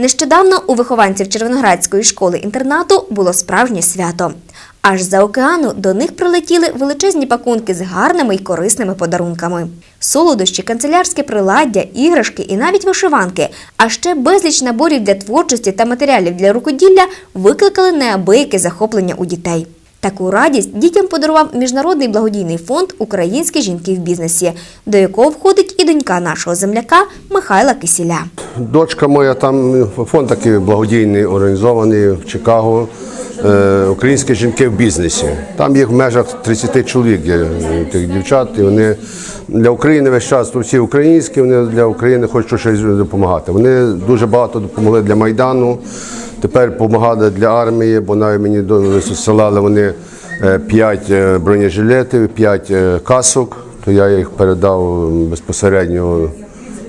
Нещодавно у вихованців Червоноградської школи-інтернату було справжнє свято. Аж за океану до них прилетіли величезні пакунки з гарними й корисними подарунками. Солодощі, канцелярське приладдя, іграшки і навіть вишиванки, а ще безліч наборів для творчості та матеріалів для рукоділля викликали неабияке захоплення у дітей. Таку радість дітям подарував міжнародний благодійний фонд Українські жінки в бізнесі, до якого входить і донька нашого земляка Михайла Кисіля. Дочка моя там фонд такий благодійний організований в Чикаго. е, Українські жінки в бізнесі. Там їх в межах 30 чоловік є е, тих дівчат, і вони для України весь час всі українські, вони для України хочуть щось допомагати. Вони дуже багато допомогли для Майдану. Тепер допомагали для армії, бо навіть мені до- висилали вони 5 бронежилетів, 5 касок, то я їх передав безпосередньо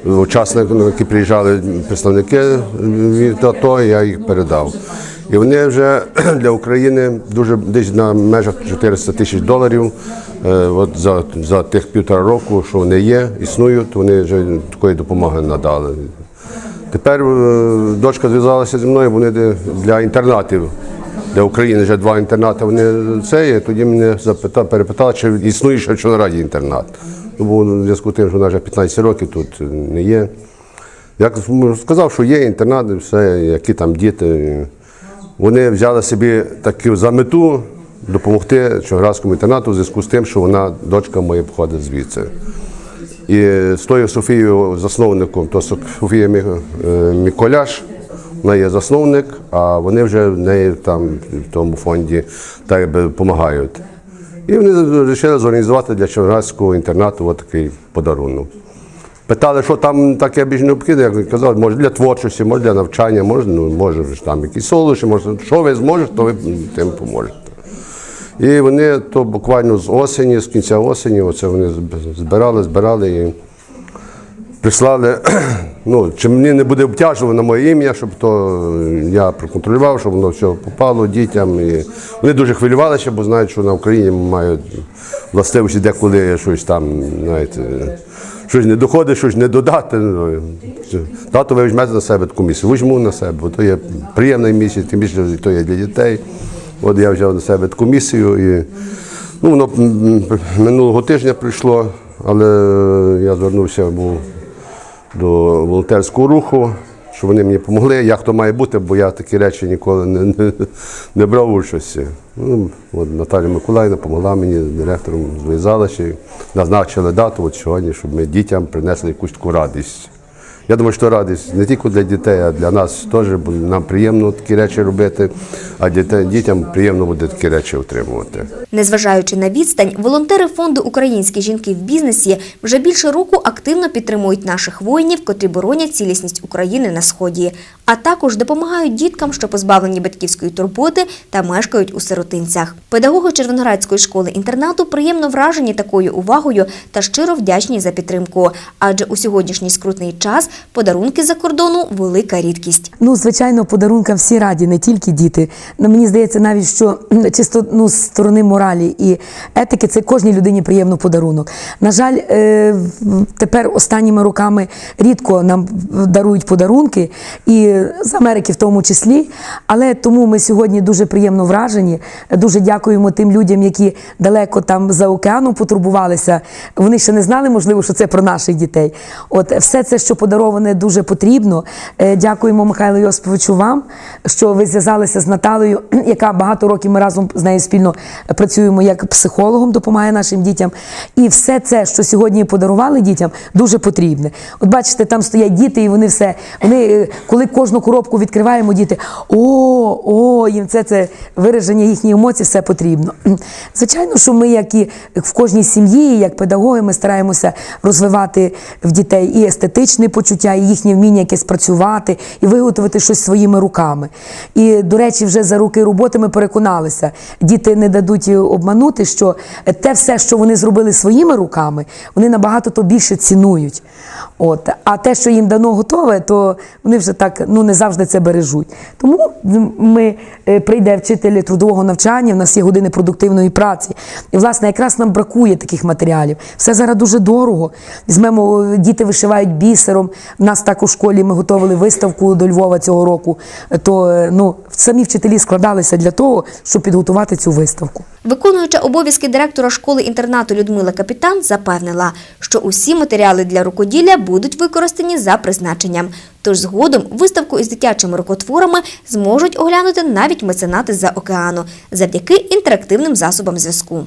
учасникам, які приїжджали представники від АТО, я їх передав. І вони вже для України дуже десь на межах 400 тисяч доларів. е, От за, за тих півтора року, що вони є, існують, вони вже такої допомоги надали. Тепер е, дочка зв'язалася зі мною, вони для інтернатів. Для України вже два інтернати вони це є. Тоді мене запитав, перепитали, чи існує ще в Чорнораді інтернат. Бо в зв'язку з тим, що вона вже 15 років тут не є. Я сказав, що є інтернат, все, які там діти. Вони взяли собі таку за мету допомогти Чорноградському інтернату в зв'язку з тим, що вона, дочка моя, походить звідси. І з тою Софією засновником, то Софія е, Міколяш, вона є засновник, а вони вже в неї там в тому фонді так якби допомагають. І вони вирішили зорганізувати для Чорноградського інтернату такий подарунок. Питали, що там таке більш необхідне, як казав, може для творчості, може для навчання, може, ну, може там якісь солодощі, може, що ви зможете, то ви тим поможете. І вони то буквально з осені, з кінця осені, оце вони збирали, збирали і прислали. Ну, чи мені не буде обтяжувати на моє ім'я, щоб то я проконтролював, щоб воно все попало дітям. І вони дуже хвилювалися, бо знають, що на Україні мають властивості деколи щось там, знаєте, щось не доходить, щось не додати. Ну, Тато ви візьмете на себе таку місію. Візьму на себе, бо то є приємна місія, тим більше то є для дітей. От я взяв на себе таку місію і ну, воно минулого тижня прийшло, але я звернувся був до волонтерського руху, що вони мені допомогли, як то має бути, бо я такі речі ніколи не, не, не брав участі. Ну, от Наталя Миколаївна допомогла мені директором зв'язалася і назначили дату от сьогодні, щоб ми дітям принесли якусь таку радість. Я думаю, що радість не тільки для дітей, а для нас теж, нам приємно такі речі робити, а дітей, дітям приємно буде такі речі отримувати. Незважаючи на відстань, волонтери фонду Українські жінки в бізнесі вже більше року активно підтримують наших воїнів, котрі боронять цілісність України на сході, а також допомагають діткам, що позбавлені батьківської турботи та мешкають у сиротинцях. Педагоги Червоноградської школи інтернату приємно вражені такою увагою та щиро вдячні за підтримку. Адже у сьогоднішній скрутний час подарунки за кордону велика рідкість. Ну, звичайно, подарункам всі раді, не тільки діти. Ну, мені здається, навіть що чисто ну, з сторони моралі і етики це кожній людині приємно подарунок. На жаль, е, тепер останніми роками рідко нам дарують подарунки, і з Америки в тому числі. Але тому ми сьогодні дуже приємно вражені. Дуже дякуємо тим людям, які далеко там за океаном потурбувалися. Вони ще не знали, можливо, що це про наших дітей. От все це, що подароване, дуже потрібно. Е, Дякуємо Михайлу Йосиповичу вам, що ви зв'язалися з Наталею, яка багато років ми разом з нею спільно працюємо як психологом, допомагає нашим дітям. І все це, що сьогодні подарували дітям, дуже потрібне. От бачите, там стоять діти, і вони все. Вони, е, коли кожну коробку відкриваємо, діти о, о, їм це, це вираження їхніх емоцій, все потрібно. Звичайно, що ми, як і в кожній сім'ї, як педагоги, ми стараємося розвивати в дітей і естетичне почуття, і їхнє вміння якесь працювати, і виготовити щось своїми руками. І, до речі, вже за роки роботи ми переконалися, діти не дадуть обманути, що те все, що вони зробили своїми руками, вони набагато то більше цінують. От. А те, що їм дано готове, то вони вже так ну, не завжди це бережуть. Тому ми е, прийде вчитель трудового навчання, в нас є години продуктивної праці. І, власне, якраз нам бракує таких матеріалів. Все зараз дуже дорого. Візьмемо, е, діти вишивають бісером. В нас так у школі ми готували виставку до Львова цього року. То е, ну, самі вчителі складалися для того, щоб підготувати цю виставку. Виконуюча обов'язки директора школи-інтернату Людмила Капітан запевнила, що усі матеріали для рукоділля будуть використані за призначенням. Тож згодом виставку із дитячими рукотворами зможуть оглянути навіть меценати з-за океану завдяки інтерактивним засобам зв'язку.